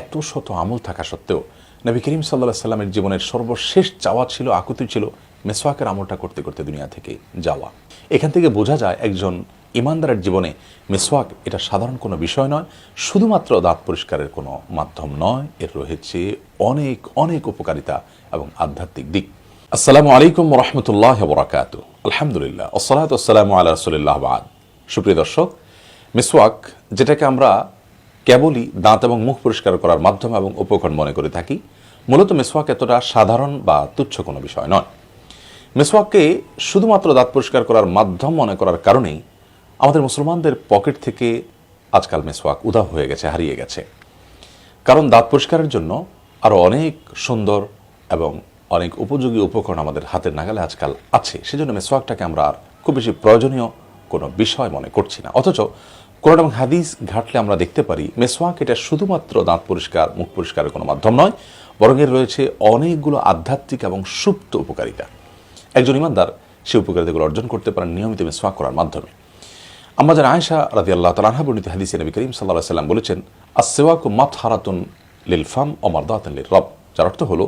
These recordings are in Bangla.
এত শত আমল থাকা সত্ত্বেও নবী করিম সাল্লাহ সাল্লামের জীবনের সর্বশেষ চাওয়া ছিল, আকুতি ছিল মেসওয়াকের আমলটা করতে করতে দুনিয়া থেকে যাওয়া। এখান থেকে বোঝা যায় একজন ইমানদারের জীবনে মেসওয়াক এটা সাধারণ কোনো বিষয় নয়, শুধুমাত্র দাঁত পরিষ্কারের কোনো মাধ্যম নয়, এর রয়েছে অনেক অনেক উপকারিতা এবং আধ্যাত্মিক দিক। আসসালামু আলাইকুম রহমতুল্লাহ বরাকাত আলহামদুলিল্লাহ আসসালাত আসসালামু আল্লাহ রসুলিল্লাহ সুপ্রিয় দর্শক, মিসওয়াক, যেটাকে আমরা কেবলই দাঁত এবং মুখ পরিষ্কার করার মাধ্যম এবং উপকরণ মনে করে থাকি। মূলত মেসওয়াক এতটা সাধারণ বা তুচ্ছ কোনো বিষয় নয়। মেসওয়াককে শুধুমাত্র দাঁত পরিষ্কার করার মাধ্যম মনে করার কারণেই আমাদের মুসলমানদের পকেট থেকে আজকাল মেসওয়াক উদা হয়ে গেছে, হারিয়ে গেছে। কারণ দাঁত পরিষ্কারের জন্য আরও অনেক সুন্দর এবং অনেক উপযোগী উপকরণ আমাদের হাতের নাগালে আজকাল আছে। সেজন্য মেসওয়াকটাকে আমরা আর খুব বেশি প্রয়োজনীয় কোনো বিষয় মনে করছি না। অথচ কোরআন এবং হাদিস ঘাটলে আমরা দেখতে পারি মেসওয়াক এটা শুধুমাত্র দাঁত পরিষ্কার, মুখ পরিষ্কারের কোনো মাধ্যম নয়, বরং এর রয়েছে অনেকগুলো আধ্যাত্মিক এবং সুপ্ত উপকারিতা। একজন ইমানদার সে উপকারিতাগুলো অর্জন করতে পারেন নিয়মিত মেসওয়াক করার মাধ্যমে। আমরা আমাদের আয়েশা রাজি আল্লাহ তালাহা বর্ণিত হাদিসে নবী করিম সাল্লাহ সাল্লাম বলেছেন আসেওয়াক মাত হারাতুন লিলফাম ও মারদাতান লিল রব। যার অর্থ হলো,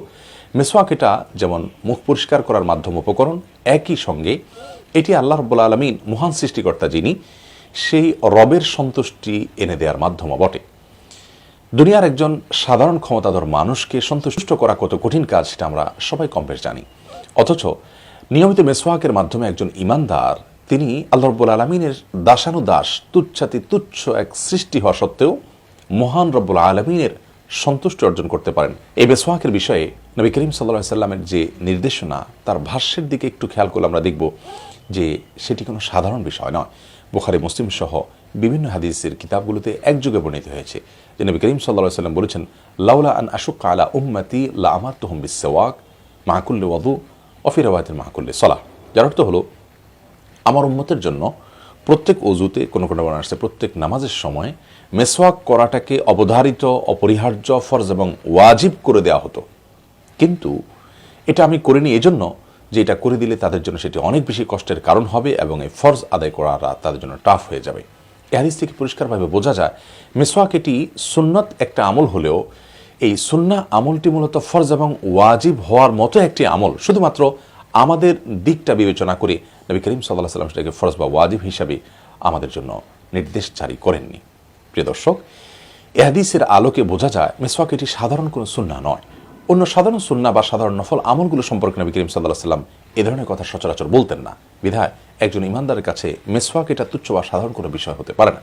মেসওয়াক এটা যেমন মুখ পরিষ্কার করার মাধ্যম উপকরণ, একই সঙ্গে এটি আল্লাহ রব্বুল আলমিন মহান সৃষ্টিকর্তা যিনি সেই রবের সন্তুষ্টি এনে দেওয়ার মাধ্যম বটে। দুনিয়ার একজন সাধারণ ক্ষমতাধর মানুষকে সন্তুষ্ট করা কত কঠিন কাজ সেটা আমরা সবাই কম বেশ জানি। অথচ নিয়মিত মেসওয়াকের মাধ্যমে একজন ইমানদার, তিনি আল্লাহ রব্বুল আলমিনের দাসানুদাস, তুচ্ছাতি তুচ্ছ এক সৃষ্টি হওয়া সত্ত্বেও মহান রব্বুল আলমিনের সন্তুষ্টি অর্জন করতে পারেন। এই মেসওয়াকের বিষয়ে নবী করিম সাল্লা সাল্লামের যে নির্দেশনা, তার ভাষ্যের দিকে একটু খেয়াল করলে আমরা দেখব যে সেটি কোনো সাধারণ বিষয় নয়। বুখারি, মুসলিম সহ বিভিন্ন হাদিসের কিতাবগুলোতে একযোগে বর্ণিত হয়েছে যে নবী করিম সাল্লা সাল্লাম বলেছেন, লাউলা আন আশুক আলা উম্মতি লা আমার তোহম বিসওয়াক মাহকুল্লে ওয়াদু অফিরাবাদের মাহকুল্লে সলাহ। যার অর্থ হলো, আমার উম্মতের জন্য প্রত্যেক অজুতে কোনো কোনো বর্ণনা আসছে, প্রত্যেক নামাজের সময় মেসওয়াক করাটাকে অবধারিত, অপরিহার্য ফরজ এবং ওয়াজিব করে দেওয়া হতো। কিন্তু এটা আমি করিনি, এজন্য যে এটা করে দিলে তাদের জন্য সেটি অনেক বেশি কষ্টের কারণ হবে এবং এই ফরজ আদায় করাটা তাদের জন্য টাফ হয়ে যাবে। হাদিস থেকে পরিষ্কারভাবে বোঝা যায়, মেসওয়াক এটি সুন্নত একটা আমল হলেও এই সুন্না আমলটি মূলত ফরজ এবং ওয়াজিব হওয়ার মতো একটি আমল। শুধুমাত্র আমাদের দিকটা বিবেচনা করে নবী করিম সাল্লাহ সাল্লাম সেটাকে ফরজ বা ওয়াজিব হিসাবে আমাদের জন্য নির্দেশ জারি করেননি। প্রিয় দর্শক এ হাদিসের আলোকে বোঝা যায়, মেসওয়াক এটি সাধারণ কোনো সুন্না নয়। অন্য সাধারণ সুন্না বা সাধারণ নফল আমলগুলো সম্পর্কে নবী করিম সাল্লাহ সাল্লাম এ ধরনের কথা সচরাচর বলতেন না। বিধায় একজন ইমানদারের কাছে মেসওয়াক এটা তুচ্ছ বা সাধারণ কোনো বিষয় হতে পারে না।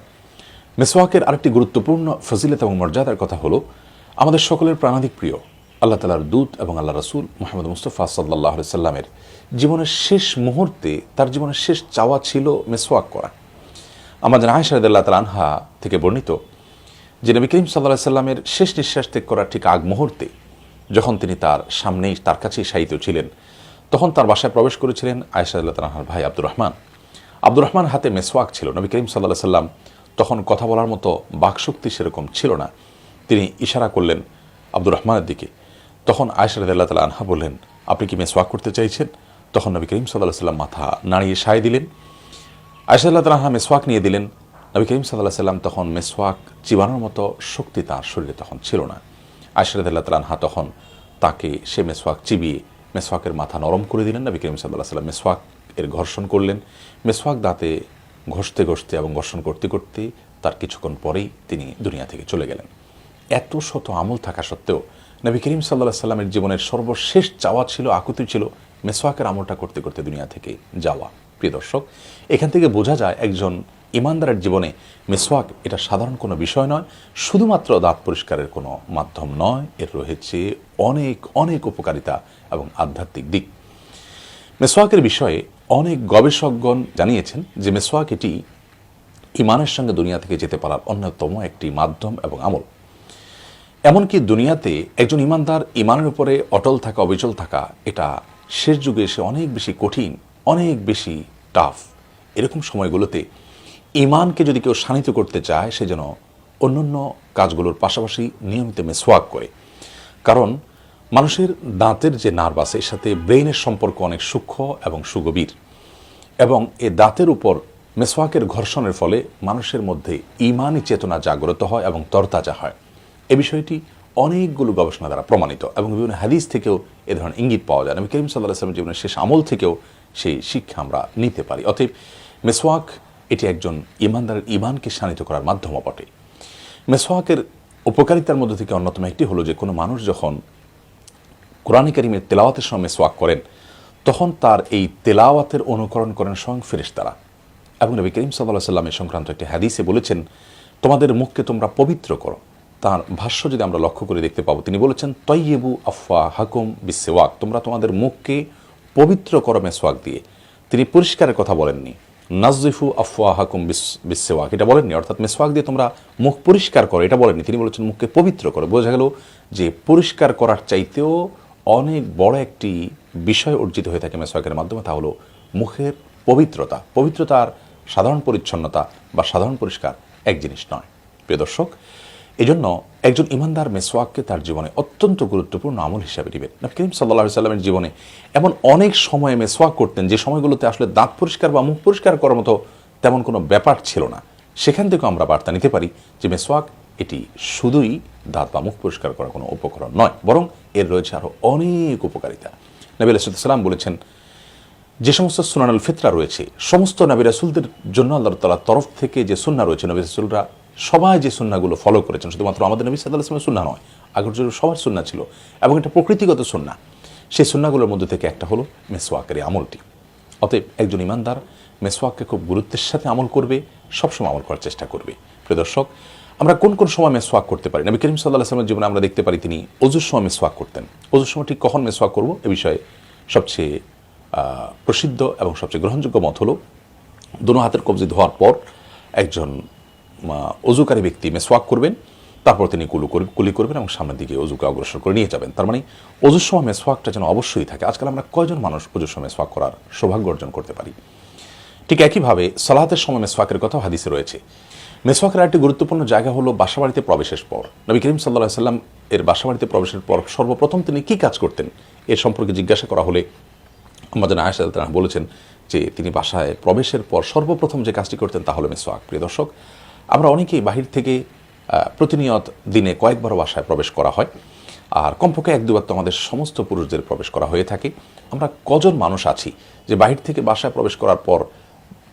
মেসওয়াকের আরেকটি গুরুত্বপূর্ণ ফজিলত এবং মর্যাদার কথা হলো, আমাদের সকলের প্রাণাধিক প্রিয়, আল্লাহ তালার দূত এবং আল্লাহ রসুল মোহাম্মদ মুস্তফা সাল্লাহ সাল্লামের জীবনের শেষ মুহূর্তে তার জীবনের শেষ চাওয়া ছিল মেসওয়াক করা। আমাদের আয়সারদুল্লাহ তাল আনহা থেকে বর্ণিত যে নবী করিম সাল্লাহ সাল্লামের শেষ নিঃশ্বাস ত্যাগ করার ঠিক আগ মুহূর্তে যখন তিনি তার সামনেই তার কাছেই শায়িত ছিলেন, তখন তার বাসায় প্রবেশ করেছিলেন আয়সাদুল্লাহ তালহার ভাই আব্দুর রহমান। আব্দুর রহমান হাতে মেসওয়াক ছিল, নবী করিম সাল্লাহ সাল্লাম তখন কথা বলার মতো বাকশক্তি সেরকম ছিল না। তিনি ইশারা করলেন আব্দুর রহমানের দিকে। তখন আয়সারদুল্লাহ তালা আনহা বললেন, আপনি কি মেসওয়াক করতে চাইছেন? তখন নবী করিম সাল্লাহ সাল্লাম মাথা নাড়িয়ে সায় দিলেন। আয়সাল্লাহ তালাহা মেসওয়াক নিয়ে দিলেন। নবী করিম সাল্লাহ সাল্লাম তখন মেসওয়াক চিবানোর মতো শক্তি তার শরীরে তখন ছিল না। আয়সারদুল্লাহ তালাহা তখন তাকে সে মেসওয়াক চিবিয়ে মেসওয়াকের মাথা নরম করে দিলেন। নবী করিম সাল্লাহ সাল্লাম মেসওয়াক এর ঘর্ষণ করলেন। মেসওয়াক দাঁতে ঘষতে ঘষতে এবং ঘর্ষণ করতে করতে তার কিছুক্ষণ পরেই তিনি দুনিয়া থেকে চলে গেলেন। এত শত আমল থাকা সত্ত্বেও নবী করিম সাল্লাহ সাল্লামের জীবনের সর্বশেষ চাওয়া ছিল, আকুতি ছিল মেসওয়াকের আমলটা করতে করতে দুনিয়া থেকে যাওয়া। প্রিয় দর্শক, এখান থেকে বোঝা যায় একজন ইমানদারের জীবনে মেসওয়াক এটা সাধারণ কোনো বিষয় নয়, শুধুমাত্র দাঁত পরিষ্কারের কোনো মাধ্যম নয়, এর রয়েছে অনেক অনেক উপকারিতা এবং আধ্যাত্মিক দিক। মেসওয়াকের বিষয়ে অনেক গবেষকগণ জানিয়েছেন যে মেসওয়াক এটি ইমানের সঙ্গে দুনিয়া থেকে যেতে পারার অন্যতম একটি মাধ্যম এবং আমল। এমনকি দুনিয়াতে একজন ইমানদার ইমানের উপরে অটল থাকা, অবিচল থাকা, এটা শেষ যুগে এসে অনেক বেশি কঠিন অনেক বেশি টাফ এরকম সময়গুলোতে ইমানকে যদি কেউ শানিত করতে চায়, সে যেন অন্যান্য কাজগুলোর পাশাপাশি নিয়মিত মেসওয়াক করে। কারণ মানুষের দাঁতের যে নার্ভ আছে, এর সাথে ব্রেইনের সম্পর্ক অনেক সূক্ষ্ম এবং সুগভীর। এবং এ দাঁতের উপর মেসওয়াকের ঘর্ষণের ফলে মানুষের মধ্যে ইমানই চেতনা জাগ্রত হয় এবং তরতাজা হয়। এ বিষয়টি অনেকগুলো গবেষণা দ্বারা প্রমাণিত এবং বিভিন্ন হাদিস থেকেও এ ধরনের ইঙ্গিত পাওয়া যায়। নবী করিম সাল্লাহ আসলামের জীবনের শেষ আমল থেকেও সেই শিক্ষা আমরা নিতে পারি। অতএব মেসওয়াক এটি একজন ইমানদারের ইমানকে শানিত করার মাধ্যম বটে। মেসওয়াকের উপকারিতার মধ্যে থেকে অন্যতম একটি হলো যে, কোনো মানুষ যখন কোরআন করিমের তেলাওয়াতের সময় মেসওয়াক করেন, তখন তার এই তেলাওয়াতের অনুকরণ করেন স্বয়ং ফেরেশতারা। এবং নবী করিম সাল্লাহ সাল্লামের সংক্রান্ত একটি হাদিসে বলেছেন, তোমাদের মুখকে তোমরা পবিত্র করো। তার ভাষ্য যদি আমরা লক্ষ্য করে দেখতে পাবো, তিনি বলেছেন তৈয়েবু আফওয়া হাকুম বিসেওয়াক। তোমরা তোমাদের মুখকে পবিত্র করো মেসওয়াক দিয়ে। তিনি পরিষ্কারের কথা বলেননি। নাজিফু আফওয়া হাকুম বিসেওয়াক এটা বলেননি, অর্থাৎ মেসওয়াক দিয়ে তোমরা মুখ পরিষ্কার করো, এটা বলেননি। তিনি বলেছেন মুখকে পবিত্র করো। বোঝা গেল যে পরিষ্কার করার চাইতেও অনেক বড় একটি বিষয় অর্জিত হয়ে থাকে মেসওয়াকের মাধ্যমে, তা হলো মুখের পবিত্রতা। পবিত্রতার সাধারণ পরিচ্ছন্নতা বা সাধারণ পরিষ্কার এক জিনিস নয়। প্রিয় দর্শক এজন্য একজন ইমানদার মেসওয়াককে তার জীবনে অত্যন্ত গুরুত্বপূর্ণ আমল হিসাবে নেবেন। নবী করিম সাল্লা সাল্লামের জীবনে এমন অনেক সময়ে মেসওয়াক করতেন যে সময়গুলোতে আসলে দাঁত পরিষ্কার বা মুখ পরিষ্কার করার মতো তেমন কোনো ব্যাপার ছিল না। সেখান থেকেও আমরা বার্তা নিতে পারি যে মেসওয়াক এটি শুধুই দাঁত বা মুখ পরিষ্কার করার কোনো উপকরণ নয়, বরং এর রয়েছে আরও অনেক উপকারিতা। নবী আলাইসাল্লাম বলেছেন, যে সমস্ত সুনানুল ফিতরা রয়েছে, সমস্ত নবী রাসুলদের জন্য আল্লাহ তালার তরফ থেকে যে সুন্না রয়েছে, নবী রাসুলরা সবাই যে সুন্নাগুলো ফলো করেছেন, শুধুমাত্র আমাদের নবী সাল্লাহ আসলামের সুন্না নয়, আগের সবার সুন্না ছিল এবং এটা প্রকৃতিগত সুন্না সেই সুন্নাগুলোর মধ্যে থেকে একটা হলো মেসোয়াকের এই আমলটি। অতএব একজন ইমানদার মেসোয়াককে খুব গুরুত্বের সাথে আমল করবে, সবসময় আমল করার চেষ্টা করবে। প্রিয় দর্শক, আমরা কোন কোন সময় মেসোয়াক করতে পারি? নবী করিম সাল্লাহ আসলামের জীবনে আমরা দেখতে পারি তিনি অজুর সময় মেসোয়াক করতেন। অজুর সময় ঠিক কখন মেসোয়াক করব? এ বিষয়ে সবচেয়ে প্রসিদ্ধ এবং সবচেয়ে গ্রহণযোগ্য মত হলো, দুনো হাতের কবজি ধোয়ার পর একজন অজুকারী ব্যক্তি মেসওয়াক করবেন, তারপর তিনি কুলু কুলি করবেন এবং সামনের দিকে অজুকে অগ্রসর করে নিয়ে যাবেন। তার মানে অজুর সময় মেসওয়াকটা যেন অবশ্যই থাকে। আজকাল আমরা কয়জন মানুষ অজুর সময় মেসওয়াক করার সৌভাগ্য অর্জন করতে পারি? ঠিক একইভাবে সলাহাতের সময় মেসওয়াকের কথাও হাদিসে রয়েছে। মেসওয়াকের একটি গুরুত্বপূর্ণ জায়গা হলো বাসাবাড়িতে প্রবেশের পর। নবী করিম সাল্লাহ সাল্লাম এর বাসাবাড়িতে প্রবেশের পর সর্বপ্রথম তিনি কি কাজ করতেন? এর সম্পর্কে জিজ্ঞাসা করা হলে আমাদের আয়সা বলেছেন যে তিনি বাসায় প্রবেশের পর সর্বপ্রথম যে কাজটি করতেন তা হলো মেসওয়াক। প্রিয় দর্শক আমরা অনেকেই বাহির থেকে প্রতিনিয়ত দিনে কয়েকবার বাসায় প্রবেশ করা হয়। আর কমপক্ষে এক দুবার তো আমাদের সমস্ত পুরুষদের প্রবেশ করা হয়ে থাকে। আমরা কজন মানুষ আছি যে বাহির থেকে বাসায় প্রবেশ করার পর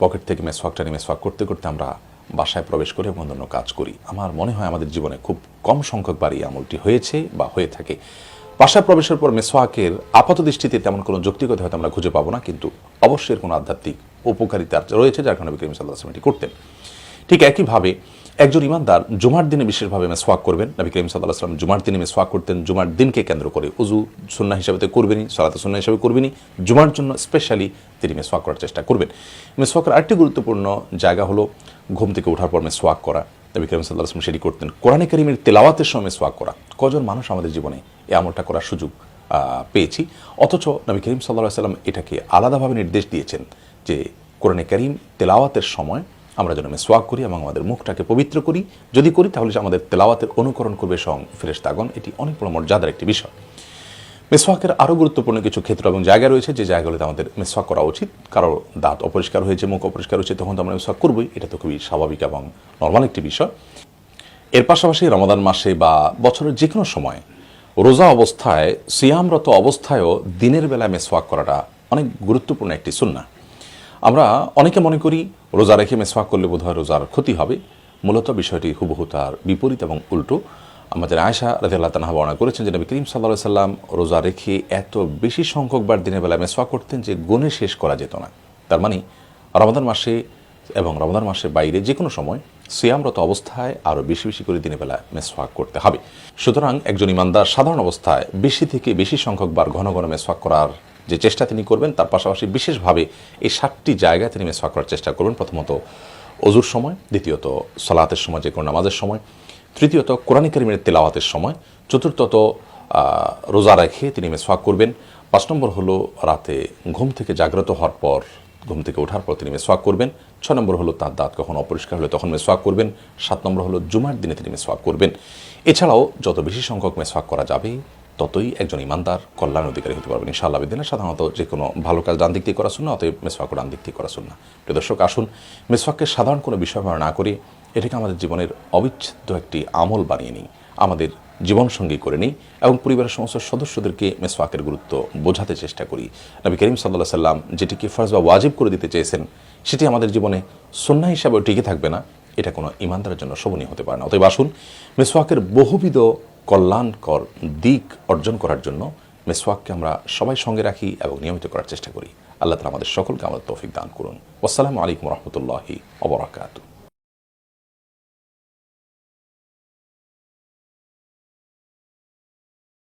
পকেট থেকে মেসওয়াকটা নিয়ে মেসওয়াক করতে করতে আমরা বাসায় প্রবেশ করে এবং অন্যান্য কাজ করি। আমার মনে হয় আমাদের জীবনে খুব কম সংখ্যক বাড়ি আমলটি হয়েছে বা হয়ে থাকে। বাসায় প্রবেশের পর মেসওয়াকের আপাত দৃষ্টিতে তেমন কোনো যৌক্তিকতা হয়তো আমরা খুঁজে পাবো না, কিন্তু অবশ্যই কোনো আধ্যাত্মিক উপকারিতা রয়েছে যার কারণে বিক্রম সাল্লাহ আসলাম এটি করতেন। ঠিক একইভাবে একজন ইমানদার জুমার দিনে বিশেষভাবে মেসওয়াক করবেন, নবী করিম সাল্লাহ আসলাম জুমার দিনে মেসওয়াক করতেন, জুমার দিনকে কেন্দ্র করে। উজু সুন্না হিসাবে করবেনই সালাতে সুন্না হিসাবে করবেনই, জুমার জন্য স্পেশালি তিনি মেসওয়াক করার চেষ্টা করবেন। মেসওয়াকের আরেকটি গুরুত্বপূর্ণ জায়গা হলো ঘুম থেকে ওঠার পর মেসওয়াক করা। নবী করিম সাল্লাহ আসলাম সেটি করতেন। কোরআনে করিমের তেলাওয়াতের সময় মেসওয়াক করা। কজন মানুষ আমাদের জীবনে এই আমলটা করার সুযোগ পেয়েছি। অথচ নবী করিম সাল্লাহ সাল্লাম এটাকে আলাদাভাবে নির্দেশ দিয়েছেন যে, কোরআনে করিম তেলাওয়াতের সময় আমরা যেন মেসোয়াক করি এবং আমাদের মুখটাকে পবিত্র করি। যদি করি, তাহলে আমাদের তেলাওয়াতের অনুকরণ করবে সং ফেরেস্তাগণ এটি অনেক বড় মর্যাদার একটি বিষয়। মেসোয়াকের আরও গুরুত্বপূর্ণ কিছু ক্ষেত্র এবং জায়গা রয়েছে, যে জায়গাগুলোতে আমাদের মেসোয়াক করা উচিত। কারও দাঁত অপরিষ্কার হয়েছে, মুখ অপরিষ্কার হয়েছে, তখন তো আমরা মেসোয়াক করবোই। এটা তো খুবই স্বাভাবিক এবং নর্মাল একটি বিষয়। এর পাশাপাশি রমাদান মাসে বা বছরের যে কোনো সময় রোজা অবস্থায়, সিয়ামরত অবস্থায়ও দিনের বেলা মেসোয়াক করাটা অনেক গুরুত্বপূর্ণ একটি সুন্না আমরা অনেকে মনে করি রোজা রেখে মেসওয়াক করলে বোধহয় রোজার ক্ষতি হবে। মূলত বিষয়টি হুবহু তার বিপরীত এবং উল্টো। আমাদের আয়সা রাজি আল্লাহ তানা বর্ণনা করেছেন যে নবী করিম সাল্লা সাল্লাম রোজা রেখে এত বেশি সংখ্যকবার দিনের বেলা মেসওয়া করতেন যে গুণে শেষ করা যেত না। তার মানে রমাদান মাসে এবং রমাদান মাসের বাইরে যে কোনো সময় সিয়ামরত অবস্থায় আরও বেশি বেশি করে দিনের বেলা মেসওয়াক করতে হবে। সুতরাং একজন ইমানদার সাধারণ অবস্থায় বেশি থেকে বেশি সংখ্যকবার ঘন ঘন মেসওয়াক করার যে চেষ্টা তিনি করবেন, তার পাশাপাশি বিশেষভাবে এই সাতটি জায়গায় তিনি মেসওয়াক করার চেষ্টা করবেন। প্রথমত অজুর সময়, দ্বিতীয়ত সলাতের সময়, যে কোনো নামাজের সময়, তৃতীয়ত কোরআনী করিমের তেলাওয়াতের সময়, চতুর্থত রোজা রেখে তিনি মেসওয়াক করবেন। পাঁচ নম্বর হলো রাতে ঘুম থেকে জাগ্রত হওয়ার পর, ঘুম থেকে ওঠার পর তিনি মেসওয়াক করবেন। ছ নম্বর হলো তার দাঁত কখন অপরিষ্কার হলে তখন মেসওয়াক করবেন। সাত নম্বর হলো জুমার দিনে তিনি মেসওয়াক করবেন। এছাড়াও যত বেশি সংখ্যক মেসওয়াক করা যাবে ততই একজন ইমানদার, কল্যাণ অধিকারী হতে পারবেন ইনশাআল্লাহ বিদিনে। সাধারণত যে কোনো ভালো কাজ ডান দিক দিয়ে করা শুননা অতএব মেসওয়াক ডান দিক দিয়ে করা শুননা প্রিয় দর্শক, আসুন মেসওয়াককে সাধারণ কোনো বিষয় না করে, এটাকে আমাদের জীবনের অবিচ্ছেদ্য একটি আমল বানিয়ে নিই, আমাদের জীবনসঙ্গী করে নিই এবং পরিবারের সমস্ত সদস্যদেরকে মেসওয়াকের গুরুত্ব বোঝাতে চেষ্টা করি। নবী করিম সাল্লাহ সাল্লাম যেটিকে ফরজ বা ওয়াজিব করে দিতে চেয়েছেন, সেটি আমাদের জীবনে সন্না হিসাবেও টিকে থাকবে না। এটা কোনো ইমানদারের জন্য শোভনীয় হতে পারে না। অতএব আসুন মেসওয়াকের বহুবিধ কল্যাণকর দিক অর্জন করার জন্য মেসওয়াককে আমরা সবাই সঙ্গে রাখি এবং নিয়মিত করার চেষ্টা করি। আল্লাহ তালা আমাদের সকলকে আমাদের তৌফিক দান করুন। আসসালামু আলাইকুম রহমতুল্লাহি অবরাকাতু